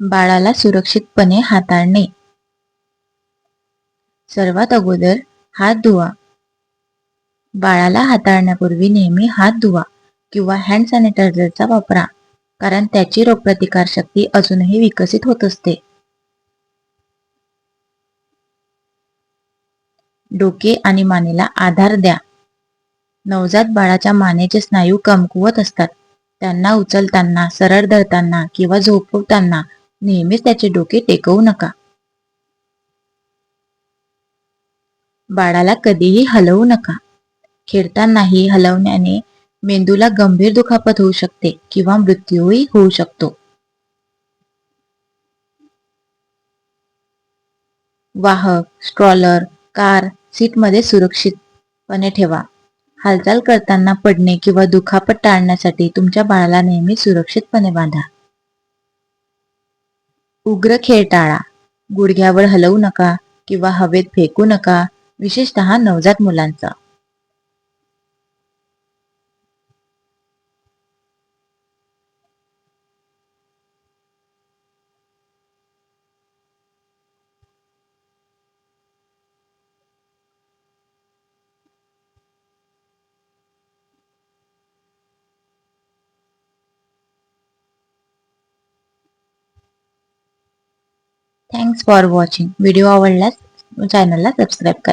बाळाला सुरक्षितपणे हाताळणे. सर्वात अगोदर हात धुवा. बाळाला हाताळण्यापूर्वी नेहमी हात धुवा किंवा हँड सॅनिटायझरचा वापरा कारण त्याची रोगप्रतिकारशक्ती अजूनही विकसित होत असते. डोके आणि मानेला आधार द्या. नवजात बाळाच्या मानेचे स्नायू कमकुवत असतात. त्यांना उचलताना सरळ धरताना किंवा झोपवताना नेहमीच त्याचे डोके टेकवू नका. बाळाला कधीही हलवू नका. खेळतानाही हलवण्याने मेंदूला गंभीर दुखापत होऊ शकते किंवा मृत्यूही होऊ शकतो. वाहक स्ट्रॉलर कार सीटमध्ये सुरक्षितपणे ठेवा. हालचाल करताना पडणे किंवा दुखापत टाळण्यासाठी तुमच्या बाळाला नेहमी सुरक्षितपणे बांधा. उग्र खेळ टाळा गुडघ्यावर हलवू नका किंवा हवेत फेकू नका विशेषतः नवजात मुलांचा. थँक्स फॉर वॉचिंग व्हिडिओ आवडल्यास चॅनलला सबस्क्राईब करा.